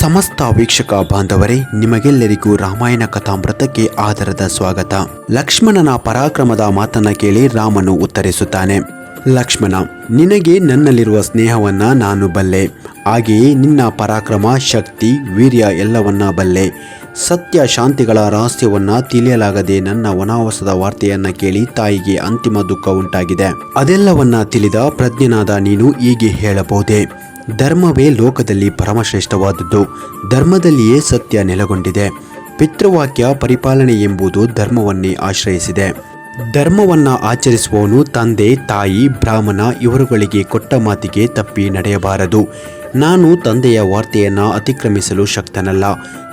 ಸಮಸ್ತ ವೀಕ್ಷಕ ಬಾಂಧವರೇ, ನಿಮಗೆಲ್ಲರಿಗೂ ರಾಮಾಯಣ ಕಥಾಮೃತಕ್ಕೆ ಆಧಾರದ ಸ್ವಾಗತ. ಲಕ್ಷ್ಮಣನ ಪರಾಕ್ರಮದ ಮಾತನ್ನ ಕೇಳಿ ರಾಮನು ಉತ್ತರಿಸುತ್ತಾನೆ. ಲಕ್ಷ್ಮಣ, ನಿನಗೆ ನನ್ನಲ್ಲಿರುವ ಸ್ನೇಹವನ್ನ ನಾನು ಬಲ್ಲೆ. ಹಾಗೆಯೇ ನಿನ್ನ ಪರಾಕ್ರಮ, ಶಕ್ತಿ, ವೀರ್ಯ ಎಲ್ಲವನ್ನ ಬಲ್ಲೆ. ಸತ್ಯ ಶಾಂತಿಗಳ ರಹಸ್ಯವನ್ನ ತಿಳಿಯಲಾಗದೆ ನನ್ನ ವನವಾಸದ ವಾರ್ತೆಯನ್ನ ಕೇಳಿ ತಾಯಿಗೆ ಅಂತಿಮ ದುಃಖ ಉಂಟಾಗಿದೆ. ಅದೆಲ್ಲವನ್ನ ತಿಳಿದ ಪ್ರಜ್ಞನಾದ ನೀನು ಹೀಗೆ ಹೇಳಬಹುದೇ? ಧರ್ಮವೇ ಲೋಕದಲ್ಲಿ ಪರಮಶ್ರೇಷ್ಠವಾದದ್ದು. ಧರ್ಮದಲ್ಲಿಯೇ ಸತ್ಯ ನೆಲೆಗೊಂಡಿದೆ. ಪಿತೃವಾಕ್ಯ ಪರಿಪಾಲನೆ ಎಂಬುದು ಧರ್ಮವನ್ನೇ ಆಶ್ರಯಿಸಿದೆ. ಧರ್ಮವನ್ನ ಆಚರಿಸುವವನು ತಂದೆ, ತಾಯಿ, ಬ್ರಾಹ್ಮಣ ಇವರುಗಳಿಗೆ ಕೊಟ್ಟ ಮಾತಿಗೆ ತಪ್ಪಿ ನಡೆಯಬಾರದು. ನಾನು ತಂದೆಯ ವಾರ್ತೆಯನ್ನು ಅತಿಕ್ರಮಿಸಲು ಶಕ್ತನಲ್ಲ.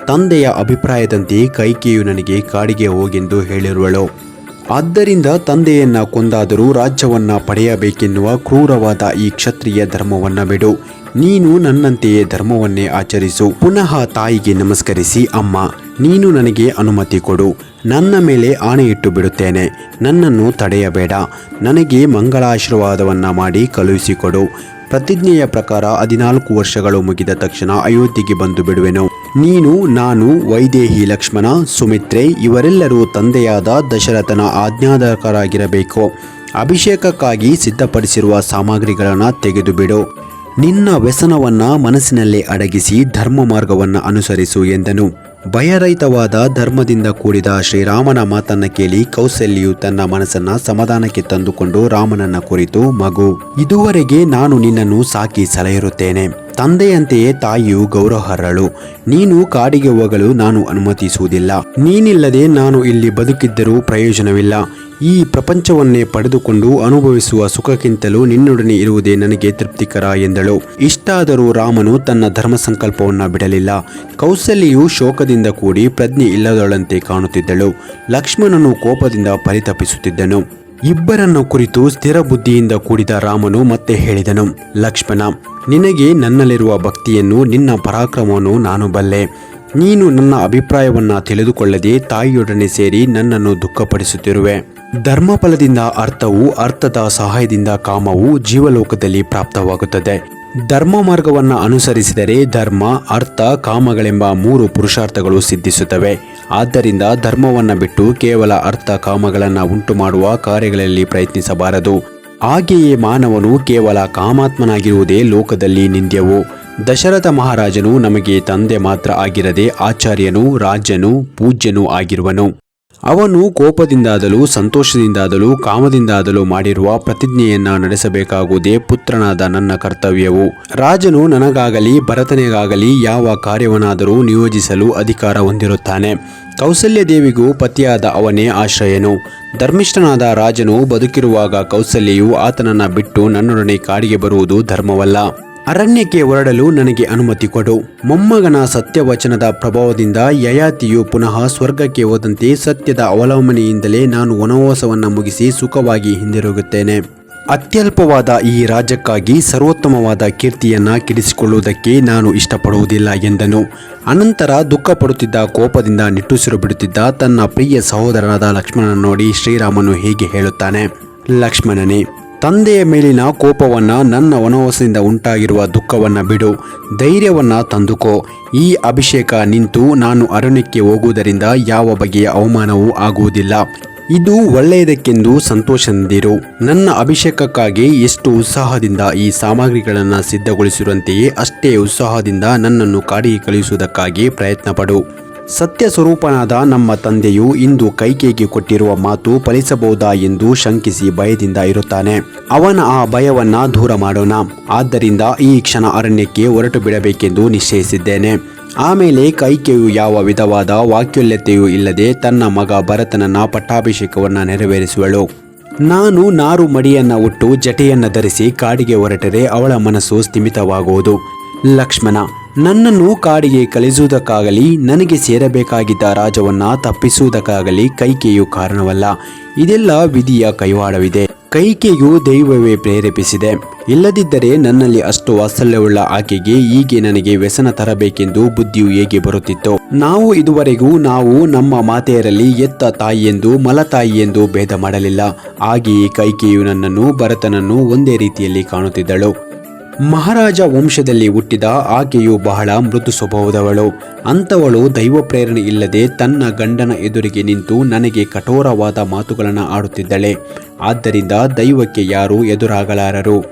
ತಂದೆಯ ಅಭಿಪ್ರಾಯದಂತೆ ಕೈಕೆಯು ನನಗೆ ಕಾಡಿಗೆ ಹೋಗೆಂದು ಹೇಳಿರುವಳು. ಆದ್ದರಿಂದ ತಂದೆಯನ್ನ ಕೊಂದಾದರೂ ರಾಜ್ಯವನ್ನ ಪಡೆಯಬೇಕೆನ್ನುವ ಕ್ರೂರವಾದ ಈ ಕ್ಷತ್ರಿಯ ಧರ್ಮವನ್ನ ಬಿಡು. ನೀನು ನನ್ನಂತೆಯೇ ಧರ್ಮವನ್ನೇ ಆಚರಿಸು. ಪುನಃ ತಾಯಿಗೆ ನಮಸ್ಕರಿಸಿ, ಅಮ್ಮ, ನೀನು ನನಗೆ ಅನುಮತಿ ಕೊಡು. ನನ್ನ ಮೇಲೆ ಆಣೆಯಿಟ್ಟು ಬಿಡುತ್ತೇನೆ. ನನ್ನನ್ನು ತಡೆಯಬೇಡ. ನನಗೆ ಮಂಗಳಾಶೀರ್ವಾದವನ್ನು ಮಾಡಿ ಕಳುಹಿಸಿಕೊಡು. ಪ್ರತಿಜ್ಞೆಯ ಪ್ರಕಾರ ಹದಿನಾಲ್ಕು ವರ್ಷಗಳು ಮುಗಿದ ತಕ್ಷಣ ಅಯೋಧ್ಯೆಗೆ ಬಂದು ಬಿಡುವೆನು. ನೀನು, ನಾನು, ವೈದೇಹಿ ಲಕ್ಷ್ಮಣ, ಸುಮಿತ್ರೆ, ಇವರೆಲ್ಲರೂ ತಂದೆಯಾದ ದಶರಥನ ಆಜ್ಞಾದಕರಾಗಿರಬೇಕು ಅಭಿಷೇಕಕ್ಕಾಗಿ ಸಿದ್ಧಪಡಿಸಿರುವ ಸಾಮಗ್ರಿಗಳನ್ನು ತೆಗೆದು ಬಿಡು ನಿನ್ನ ವ್ಯಸನವನ್ನ ಮನಸ್ಸಿನಲ್ಲೇ ಅಡಗಿಸಿ ಧರ್ಮ ಮಾರ್ಗವನ್ನು ಅನುಸರಿಸು ಎಂದನು. ಭಯರಹಿತವಾದ ಧರ್ಮದಿಂದ ಕೂಡಿದ ಶ್ರೀರಾಮನ ಮಾತನ್ನ ಕೇಳಿ ಕೌಸಲ್ಯು ತನ್ನ ಮನಸ್ಸನ್ನ ಸಮಾಧಾನಕ್ಕೆ ತಂದುಕೊಂಡು ರಾಮನನ್ನ ಕುರಿತು, ಮಗು, ಇದುವರೆಗೆ ನಾನು ನಿನ್ನನ್ನು ಸಾಕಿ ಸಲಹಿರುತ್ತೇನೆ ತಂದೆಯಂತೆಯೇ ತಾಯಿಯು ಗೌರವಹರಳು. ನೀನು ಕಾಡಿಗೆ ಹೋಗಲು ನಾನು ಅನುಮತಿಸುವುದಿಲ್ಲ. ನೀನಿಲ್ಲದೆ ನಾನು ಇಲ್ಲಿ ಬದುಕಿದ್ದರೂ ಪ್ರಯೋಜನವಿಲ್ಲ. ಈ ಪ್ರಪಂಚವನ್ನೇ ಪಡೆದುಕೊಂಡು ಅನುಭವಿಸುವ ಸುಖಕ್ಕಿಂತಲೂ ನಿನ್ನೊಡನೆ ಇರುವುದೇ ನನಗೆ ತೃಪ್ತಿಕರ ಎಂದಳು. ಇಷ್ಟಾದರೂ ರಾಮನು ತನ್ನ ಧರ್ಮ ಸಂಕಲ್ಪವನ್ನು ಬಿಡಲಿಲ್ಲ. ಕೌಸಲ್ಯು ಶೋಕದಿಂದ ಕೂಡಿ ಪ್ರಜ್ಞೆ ಇಲ್ಲದಳಂತೆ ಕಾಣುತ್ತಿದ್ದಳು. ಲಕ್ಷ್ಮಣನು ಕೋಪದಿಂದ ಪರಿತಪಿಸುತ್ತಿದ್ದನು. ಇಬ್ಬರನ್ನು ಕುರಿತು ಸ್ಥಿರ ಬುದ್ಧಿಯಿಂದ ಕೂಡಿದ ರಾಮನು ಮತ್ತೆ ಹೇಳಿದನು, ಲಕ್ಷ್ಮಣ, ನಿನಗೆ ನನ್ನಲ್ಲಿರುವ ಭಕ್ತಿಯನ್ನು ನಿನ್ನ ಪರಾಕ್ರಮವನ್ನು ನಾನು ಬಲ್ಲೆ. ನೀನು ನನ್ನ ಅಭಿಪ್ರಾಯವನ್ನು ತಿಳಿದುಕೊಳ್ಳದೆ ತಾಯಿಯೊಡನೆ ಸೇರಿ ನನ್ನನ್ನು ದುಃಖಪಡಿಸುತ್ತಿರುವೆ. ಧರ್ಮಫಲದಿಂದ ಅರ್ಥವು ಅರ್ಥದ ಸಹಾಯದಿಂದ ಕಾಮವು ಜೀವಲೋಕದಲ್ಲಿ ಪ್ರಾಪ್ತವಾಗುತ್ತದೆ. ಧರ್ಮ ಮಾರ್ಗವನ್ನು ಅನುಸರಿಸಿದರೆ ಧರ್ಮ, ಅರ್ಥ, ಕಾಮಗಳೆಂಬ ಮೂರು ಪುರುಷಾರ್ಥಗಳು ಸಿದ್ಧಿಸುತ್ತವೆ. ಆದ್ದರಿಂದ ಧರ್ಮವನ್ನು ಬಿಟ್ಟು ಕೇವಲ ಅರ್ಥ, ಕಾಮಗಳನ್ನು ಉಂಟು ಮಾಡುವ ಕಾರ್ಯಗಳಲ್ಲಿ ಪ್ರಯತ್ನಿಸಬಾರದು. ಹಾಗೆಯೇ ಮಾನವನು ಕೇವಲ ಕಾಮಾತ್ಮನಾಗಿರುವುದೇ ಲೋಕದಲ್ಲಿ ನಿಂದ್ಯವು. ದಶರಥ ಮಹಾರಾಜನು ನಮಗೆ ತಂದೆ ಮಾತ್ರ ಆಗಿರದೆ ಆಚಾರ್ಯನು, ರಾಜ್ಯನು, ಪೂಜ್ಯನೂ ಆಗಿರುವನು. ಅವನು ಕೋಪದಿಂದಾದಲೂ, ಸಂತೋಷದಿಂದಾದಲೂ, ಕಾಮದಿಂದಾದಲೂ ಮಾಡಿರುವ ಪ್ರತಿಜ್ಞೆಯನ್ನ ನಡೆಸಬೇಕಾಗುವುದೇ ಪುತ್ರನಾದ ನನ್ನ ಕರ್ತವ್ಯವು. ರಾಜನು ನನಗಾಗಲಿ, ಭರತನಿಗಾಗಲಿ ಯಾವ ಕಾರ್ಯವನ್ನಾದರೂ ನಿಯೋಜಿಸಲು ಅಧಿಕಾರ ಹೊಂದಿರುತ್ತಾನೆ. ಕೌಸಲ್ಯ ದೇವಿಗೂ ಪತಿಯಾದ ಅವನೇ ಆಶ್ರಯನು. ಧರ್ಮಿಷ್ಠನಾದ ರಾಜನು ಬದುಕಿರುವಾಗ ಕೌಸಲ್ಯೆಯು ಆತನನ್ನ ಬಿಟ್ಟು ನನ್ನೊಡನೆ ಕಾಡಿಗೆ ಬರುವುದು ಧರ್ಮವಲ್ಲ. ಅರಣ್ಯಕ್ಕೆ ಹೊರಡಲು ನನಗೆ ಅನುಮತಿ ಕೊಡು. ಮೊಮ್ಮಗನ ಸತ್ಯವಚನದ ಪ್ರಭಾವದಿಂದ ಯಯಾತಿಯು ಪುನಃ ಸ್ವರ್ಗಕ್ಕೆ ಹೋದಂತೆ ಸತ್ಯದ ಅವಲಂಬನೆಯಿಂದಲೇ ನಾನು ವನವಾಸವನ್ನು ಮುಗಿಸಿ ಸುಖವಾಗಿ ಹಿಂದಿರುಗುತ್ತೇನೆ. ಅತ್ಯಲ್ಪವಾದ ಈ ರಾಜ್ಯಕ್ಕಾಗಿ ಸರ್ವೋತ್ತಮವಾದ ಕೀರ್ತಿಯನ್ನ ಕೆಡಿಸಿಕೊಳ್ಳುವುದಕ್ಕೆ ನಾನು ಇಷ್ಟಪಡುವುದಿಲ್ಲ ಎಂದನು. ಅನಂತರ ದುಃಖ ಪಡುತ್ತಿದ್ದ ಕೋಪದಿಂದ ನಿಟ್ಟುಸಿರು ಬಿಡುತ್ತಿದ್ದ ತನ್ನ ಪ್ರಿಯ ಸಹೋದರನಾದ ಲಕ್ಷ್ಮಣನ ನೋಡಿ ಶ್ರೀರಾಮನು ಹೀಗೆ ಹೇಳುತ್ತಾನೆ. ಲಕ್ಷ್ಮಣನೇ ತಂದೆಯ ಮೇಲಿನ ಕೋಪವನ್ನ ನನ್ನ ವನವಾಸದಿಂದ ಉಂಟಾಗಿರುವ ದುಃಖವನ್ನ ಬಿಡು. ಧೈರ್ಯವನ್ನ ತಂದುಕೋ. ಈ ಅಭಿಷೇಕ ನಿಂತು ನಾನು ಅರಣ್ಯಕ್ಕೆ ಹೋಗುವುದರಿಂದ ಯಾವ ಬಗೆಯ ಅವಮಾನವೂ ಆಗುವುದಿಲ್ಲ. ಇದು ಒಳ್ಳೆಯದಕ್ಕೆಂದು ಸಂತೋಷದಿಂದಿರು. ನನ್ನ ಅಭಿಷೇಕಕ್ಕಾಗಿ ಎಷ್ಟು ಉತ್ಸಾಹದಿಂದ ಈ ಸಾಮಗ್ರಿಗಳನ್ನು ಸಿದ್ಧಗೊಳಿಸಿರುವಂತೆಯೇ ಅಷ್ಟೇ ಉತ್ಸಾಹದಿಂದ ನನ್ನನ್ನು ಕಾಡಿಗೆ ಕಳುಹಿಸುವುದಕ್ಕಾಗಿ ಪ್ರಯತ್ನ ಪಡು ಸತ್ಯ ಸ್ವರೂಪನಾದ ನಮ್ಮ ತಂದೆಯು ಇಂದು ಕೈಕೇಗೆ ಕೊಟ್ಟಿರುವ ಮಾತು ಫಲಿಸಬಹುದಾ ಎಂದು ಶಂಕಿಸಿ ಭಯದಿಂದ ಇರುತ್ತಾನೆ. ಅವನ ಆ ಭಯವನ್ನ ದೂರ ಮಾಡೋಣ. ಆದ್ದರಿಂದ ಈ ಕ್ಷಣ ಅರಣ್ಯಕ್ಕೆ ಹೊರಟು ಬಿಡಬೇಕೆಂದು ನಿಶ್ಚಯಿಸಿದ್ದೇನೆ. ಆಮೇಲೆ ಕೈಕೆಯು ಯಾವ ವಿಧವಾದ ವಾಕ್ಯುಲ್ಯತೆಯೂ ಇಲ್ಲದೆ ತನ್ನ ಮಗ ಭರತನನ್ನ ಪಟ್ಟಾಭಿಷೇಕವನ್ನ ನೆರವೇರಿಸುವಳು. ನಾನು ನಾರು ಮಡಿಯನ್ನ ಉಟ್ಟು ಜಟೆಯನ್ನ ಧರಿಸಿ ಕಾಡಿಗೆ ಹೊರಟರೆ ಅವಳ ಮನಸ್ಸು ಸ್ಥಿಮಿತವಾಗುವುದು. ಲಕ್ಷ್ಮಣ ನನ್ನನ್ನು ಕಾಡಿಗೆ ಕಳಿಸುವುದಕ್ಕಾಗಲಿ, ನನಗೆ ಸೇರಬೇಕಾಗಿದ್ದ ರಾಜವನ್ನ ತಪ್ಪಿಸುವುದಕ್ಕಾಗಲಿ ಕೈಕೆಯು ಕಾರಣವಲ್ಲ. ಇದೆಲ್ಲ ವಿಧಿಯ ಕೈವಾಡವಿದೆ. ಕೈಕೆಯು ದೈವವೇ ಪ್ರೇರೇಪಿಸಿದೆ. ಇಲ್ಲದಿದ್ದರೆ ನನ್ನಲ್ಲಿ ಅಷ್ಟು ವಾತ್ಸಲ್ಯವುಳ್ಳ ಆಕೆಗೆ ಹೀಗೆ ನನಗೆ ವ್ಯಸನ ತರಬೇಕೆಂದು ಬುದ್ಧಿಯು ಹೇಗೆ ಬರುತ್ತಿತ್ತು. ನಾವು ಇದುವರೆಗೂ ನಾವು ನಮ್ಮ ಮಾತೆಯರಲ್ಲಿ ಎತ್ತ ತಾಯಿಯೆಂದು ಮಲತಾಯಿಯೆಂದು ಭೇದ ಮಾಡಲಿಲ್ಲ. ಹಾಗೆಯೇ ಕೈಕೆಯು ನನ್ನನ್ನು, ಭರತನನ್ನು ಒಂದೇ ರೀತಿಯಲ್ಲಿ ಕಾಣುತ್ತಿದ್ದಳು. ಮಹಾರಾಜ ವಂಶದಲ್ಲಿ ಹುಟ್ಟಿದ ಆಕೆಯು ಬಹಳ ಮೃದು ಸ್ವಭಾವದವಳು. ಅಂಥವಳು ದೈವ ಪ್ರೇರಣೆ ಇಲ್ಲದೆ ತನ್ನ ಗಂಡನ ಎದುರಿಗೆ ನಿಂತು ನನಗೆ ಕಠೋರವಾದ ಮಾತುಗಳನ್ನು ಆಡುತ್ತಿದ್ದಳೆ. ಆದ್ದರಿಂದ ದೈವಕ್ಕೆ ಯಾರೂ ಎದುರಾಗಲಾರರು.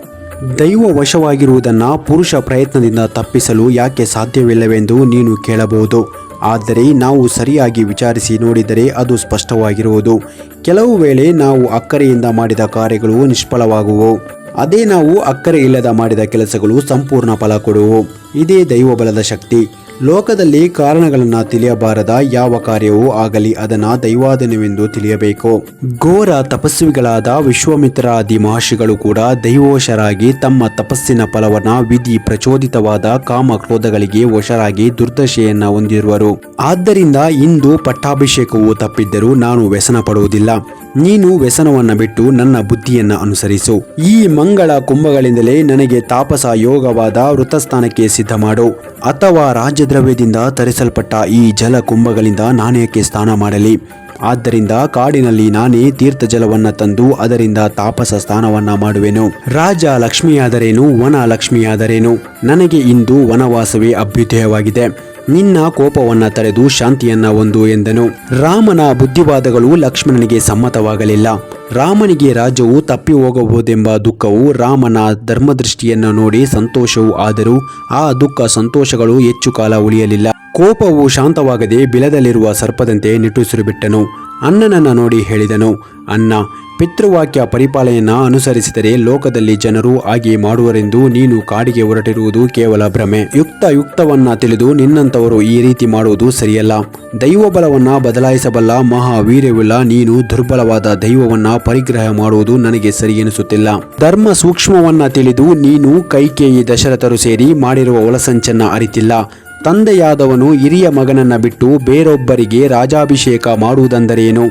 ದೈವ ವಶವಾಗಿರುವುದನ್ನು ಪುರುಷ ಪ್ರಯತ್ನದಿಂದ ತಪ್ಪಿಸಲು ಯಾಕೆ ಸಾಧ್ಯವಿಲ್ಲವೆಂದು ನೀನು ಕೇಳಬಹುದು. ಆದರೆ ನಾವು ಸರಿಯಾಗಿ ವಿಚಾರಿಸಿ ನೋಡಿದರೆ ಅದು ಸ್ಪಷ್ಟವಾಗಿರುವುದು. ಕೆಲವು ವೇಳೆ ನಾವು ಅಕ್ಕರೆಯಿಂದ ಮಾಡಿದ ಕಾರ್ಯಗಳು ನಿಷ್ಫಲವಾಗುವು ಅದೇ ನಾವು ಅಕ್ಕರೆ ಇಲ್ಲದ ಮಾಡಿದ ಕೆಲಸಗಳು ಸಂಪೂರ್ಣ ಫಲ ಕೊಡುವು. ಇದೇ ದೈವಬಲದ ಶಕ್ತಿ. ಲೋಕದಲ್ಲಿ ಕಾರಣಗಳನ್ನು ತಿಳಿಯಬಾರದ ಯಾವ ಕಾರ್ಯವೂ ಆಗಲಿ ಅದನ್ನು ದೈವಾದನವೆಂದು ತಿಳಿಯಬೇಕು. ಘೋರ ತಪಸ್ವಿಗಳಾದ ವಿಶ್ವಾಮಿತ್ರಾದಿ ಮಹರ್ಷಿಗಳು ಕೂಡ ದೈವೋಶರಾಗಿ ತಮ್ಮ ತಪಸ್ಸಿನ ಫಲವನ್ನು ವಿಧಿ ಪ್ರಚೋದಿತವಾದ ಕಾಮ ಕ್ರೋಧಗಳಿಗೆ ವಶರಾಗಿ ದುರ್ದಶೆಯನ್ನು ಹೊಂದಿರುವರು. ಆದ್ದರಿಂದ ಇಂದು ಪಟ್ಟಾಭಿಷೇಕವು ತಪ್ಪಿದ್ದರೂ ನಾನು ವ್ಯಸನ ಪಡುವುದಿಲ್ಲ ನೀನು ವ್ಯಸನವನ್ನ ಬಿಟ್ಟು ನನ್ನ ಬುದ್ಧಿಯನ್ನ ಅನುಸರಿಸು. ಈ ಮಂಗಳ ಕುಂಭಗಳಿಂದಲೇ ನನಗೆ ತಾಪಸ ಯೋಗವಾದ ವೃತಸ್ಥಾನಕ್ಕೆ ಸಿದ್ಧ ಮಾಡು. ಅಥವಾ ರಾಜ್ಯದ್ರವ್ಯದಿಂದ ತರಿಸಲ್ಪಟ್ಟ ಈ ಜಲ ಕುಂಭಗಳಿಂದ ನಾಣ್ಯಕ್ಕೆ ಸ್ನಾನ ಮಾಡಲಿ? ಆದ್ದರಿಂದ ಕಾಡಿನಲ್ಲಿ ನಾನೇ ತೀರ್ಥ ಜಲವನ್ನ ತಂದು ಅದರಿಂದ ತಾಪಸ ಸ್ಥಾನವನ್ನ ಮಾಡುವೆನು. ರಾಜ ಲಕ್ಷ್ಮಿಯಾದರೇನು, ವನ ಲಕ್ಷ್ಮಿಯಾದರೇನು? ನನಗೆ ಇಂದು ವನವಾಸವೇ ಅಭ್ಯುದಯವಾಗಿದೆ. ನಿನ್ನ ಕೋಪವನ್ನ ತಡೆದು ಶಾಂತಿಯನ್ನ ಹೊಂದು ಎಂದನು. ರಾಮನ ಬುದ್ಧಿವಾದಗಳು ಲಕ್ಷ್ಮಣನಿಗೆ ಸಮ್ಮತವಾಗಲಿಲ್ಲ. ರಾಮನಿಗೆ ರಾಜ್ಯವು ತಪ್ಪಿ ಹೋಗಬಹುದೆಂಬ ದುಃಖವು ರಾಮನ ಧರ್ಮದೃಷ್ಟಿಯನ್ನು ನೋಡಿ ಸಂತೋಷವೂ ಆದರೂ ಆ ದುಃಖ ಸಂತೋಷಗಳು ಹೆಚ್ಚು ಕಾಲ ಉಳಿಯಲಿಲ್ಲ. ಕೋಪವು ಶಾಂತವಾಗದೆ ಬಿಲದಲ್ಲಿರುವ ಸರ್ಪದಂತೆ ನಿಟ್ಟುಸಿರು ಬಿಟ್ಟನು ಅಣ್ಣನನ್ನ ನೋಡಿ ಹೇಳಿದನು, ಅಣ್ಣ, ಪಿತೃವಾಕ್ಯ ಪರಿಪಾಲನೆಯನ್ನು ಅನುಸರಿಸಿದರೆ ಲೋಕದಲ್ಲಿ ಜನರು ಹಾಗೆ ಮಾಡುವರೆಂದು ನೀನು ಕಾಡಿಗೆ ಹೊರಟಿರುವುದು ಕೇವಲ ಭ್ರಮೆ. ಯುಕ್ತ ಯುಕ್ತವನ್ನ ತಿಳಿದು ನಿನ್ನಂತವರು ಈ ರೀತಿ ಮಾಡುವುದು ಸರಿಯಲ್ಲ. ದೈವಬಲವನ್ನ ಬದಲಾಯಿಸಬಲ್ಲ ಮಹಾವೀರ್ಯವುಳ್ಳ ನೀನು ದುರ್ಬಲವಾದ ದೈವವನ್ನ ಪರಿಗ್ರಹ ಮಾಡುವುದು ನನಗೆ ಸರಿ ಎನಿಸುತ್ತಿಲ್ಲ. ಧರ್ಮ ಸೂಕ್ಷ್ಮವನ್ನ ತಿಳಿದು ನೀನು ಕೈಕೇಯಿ ದಶರಥರು ಸೇರಿ ಮಾಡಿರುವ ಒಳಸಂಚನ್ನ ಅರಿತಿಲ್ಲ. ತಂದೆಯಾದವನು ಹಿರಿಯ ಮಗನನ್ನ ಬಿಟ್ಟು ಬೇರೊಬ್ಬರಿಗೆ ರಾಜಾಭಿಷೇಕ ಮಾಡುವುದೆಂದರೇನು?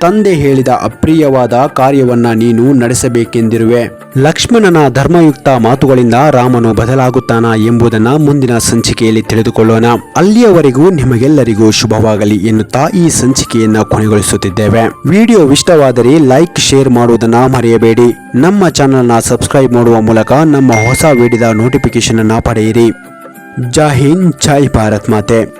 ತಂದೆ ಹೇಳಿದ ಅಪ್ರಿಯವಾದ ಕಾರ್ಯವನ್ನ ನೀನು ನಡೆಸಬೇಕೆಂದಿರುವೆ. ಲಕ್ಷ್ಮಣನ ಧರ್ಮಯುಕ್ತ ಮಾತುಗಳಿಂದ ರಾಮನು ಬದಲಾಗುತ್ತಾನ ಎಂಬುದನ್ನ ಮುಂದಿನ ಸಂಚಿಕೆಯಲ್ಲಿ ತಿಳಿದುಕೊಳ್ಳೋಣ. ಅಲ್ಲಿಯವರೆಗೂ ನಿಮಗೆಲ್ಲರಿಗೂ ಶುಭವಾಗಲಿ ಎನ್ನುತ್ತಾ ಈ ಸಂಚಿಕೆಯನ್ನ ಕೊನೆಗೊಳಿಸುತ್ತಿದ್ದೇವೆ. ವಿಡಿಯೋ ಇಷ್ಟವಾದರೆ ಲೈಕ್, ಶೇರ್ ಮಾಡುವುದನ್ನ ಮರೆಯಬೇಡಿ. ನಮ್ಮ ಚಾನೆಲ್ನ ಸಬ್ಸ್ಕ್ರೈಬ್ ಮಾಡುವ ಮೂಲಕ ನಮ್ಮ ಹೊಸ ವಿಡಿಯೋದ ನೋಟಿಫಿಕೇಶನ್ ಅನ್ನ ಪಡೆಯಿರಿ. ಜೈ ಹಿಂದ್, ಜೈ ಭಾರತ್ ಮಾತೆ.